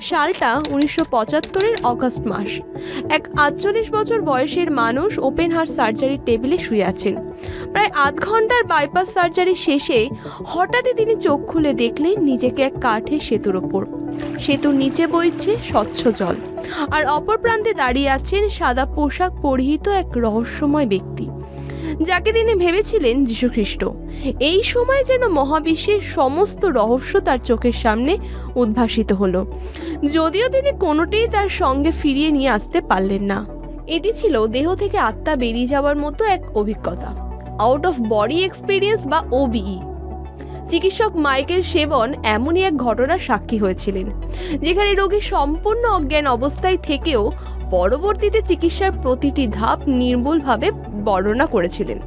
সালটা উনিশশো পঁচাত্তরের অগস্ট মাস। এক আটচল্লিশ বছর বয়সের মানুষ ওপেন হার্ট সার্জারির টেবিলে শুয়ে আছেন। প্রায় আধ ঘণ্টার বাইপাস সার্জারি শেষে হঠাৎই তিনি চোখ খুলে দেখলেন নিজেকে এক কাঠের সেতুর ওপর। সেতুর নিচে বইছে স্বচ্ছ জল। আর অপর প্রান্তে দাঁড়িয়ে আছেন সাদা পোশাক পরিহিত এক রহস্যময় ব্যক্তি। যাকে তিনি ভেবেছিলেন যীশুখ্রিস্ট। এই সময় যেন মহাবিশ্বের সমস্ত রহস্য তার চোখের সামনে উদ্ভাসিত হলো। যদিও তিনি কোনোটিই তার সঙ্গে ফিরিয়ে নিয়ে আসতে পারলেন না। এটি ছিল দেহ থেকে আত্মা বেরিয়ে যাওয়ার মতো এক অভিজ্ঞতা। আউট অফ বডি এক্সপিরিয়েন্স বা ওবিই চিকিৎসক মাইকেল সেবন এমনই এক ঘটনার সাক্ষী হয়েছিলেন, যেখানে রোগী সম্পূর্ণ অজ্ঞান অবস্থায় থেকেও পরবর্তীতে চিকিৎসার প্রতিটি ধাপ নির্ভুলভাবে বর্ণনা করেছিলেন।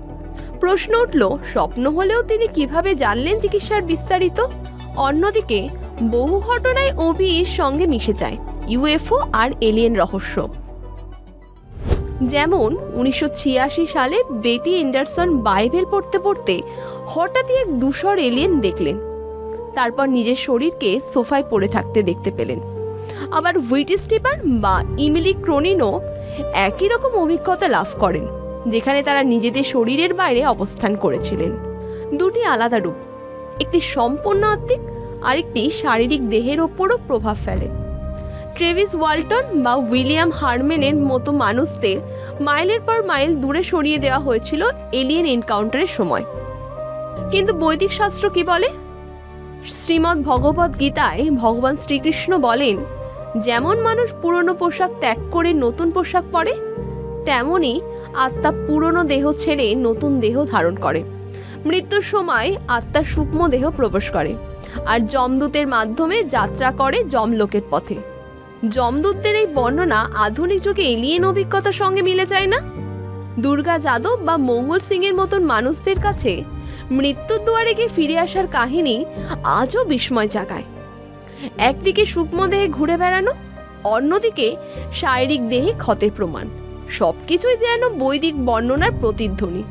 প্রশ্ন উঠল, স্বপ্ন হলেও তিনি কীভাবে জানলেন চিকিৎসার বিস্তারিত? অন্যদিকে, বহু ঘটনায় ওবির সঙ্গে মিশে যায়, ইউএফও আর এলিয়েন রহস্য। যেমন, উনিশশো ছিয়াশি সালে বেটি এন্ডারসন বাইবেল পড়তে পড়তে হঠাৎই এক ধূসর এলিয়েন দেখলেন। তারপর নিজের শরীরকে সোফায় পড়ে থাকতে দেখতে পেলেন। আবার হুইট স্টিপার বা ইমিলি ক্রোনিনও একই রকম অভিজ্ঞতা লাভ করেন, যেখানে তারা নিজেদের শরীরের বাইরে অবস্থান করেছিলেন। দুটি আলাদা রূপ, একটি সম্পূর্ণ আত্মিক, আরেকটি শারীরিক দেহের ওপরও প্রভাব ফেলে। ট্রেভিস ওয়ালটন বা উইলিয়াম হারমেনের মতো মানুষদের মাইলের পর মাইল দূরে সরিয়ে দেওয়া হয়েছিল এলিয়েন এনকাউন্টারের সময়। কিন্তু বৈদিক শাস্ত্র কি বলে? শ্রীমদ্ ভগবত গীতায় ভগবান শ্রীকৃষ্ণ বলেন যেমন মানুষ পুরনো পোশাক ত্যাগ করে নতুন পোশাক পরে, তেমনি আত্মা পুরনো দেহ ছেড়ে নতুন দেহ ধারণ করে। মৃত্যুর সময় আত্মা সূক্ষ্ম দেহ প্রবেশ করে আর যমদূতের মাধ্যমে যাত্রা করে যমলোকের পথে। যমদূতদের এই বর্ণনা আধুনিক যুগে এলিয়েন অভিজ্ঞতার সঙ্গে মিলে যায় না? দুর্গা যাদব বা মঙ্গল সিংয়ের মতন মানুষদের কাছে মৃত্যুর দুয়ারে গিয়ে ফিরে আসার কাহিনী আজও বিস্ময় জাগায়। একদিকে সূক্ষ্ম দেহে ঘুরে বেড়ানো, অন্যদিকে শারীরিক দেহে ক্ষতের প্রমাণ। সবকিছুই যেন বৈদিক বর্ণনার প্রতিধ্বনি।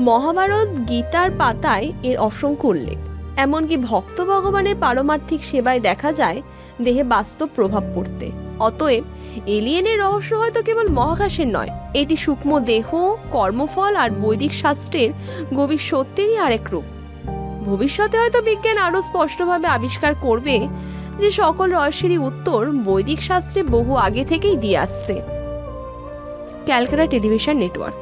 মহাভারত গীতার পাতায় এর অসংখ্য উল্লেখ। এমনকি ভক্ত ভগবানের পারমার্থিক সেবায় দেখা যায়, দেহে বাস্তব প্রভাব পড়তে। অতএব এলিয়েনের রহস্য হয়তো কেবল মহাকাশের নয়, এটি সূক্ষ্ম দেহ, কর্মফল আর বৈদিক শাস্ত্রের গভীর সত্যেরই আরেক রূপ। ভবিষ্যতে হয়তো বিজ্ঞান আরও স্পষ্টভাবে আবিষ্কার করবে যে সকল রহস্যেরই উত্তর বৈদিক শাস্ত্রে বহু আগে থেকেই দিয়ে আসছে। Calcutta television network.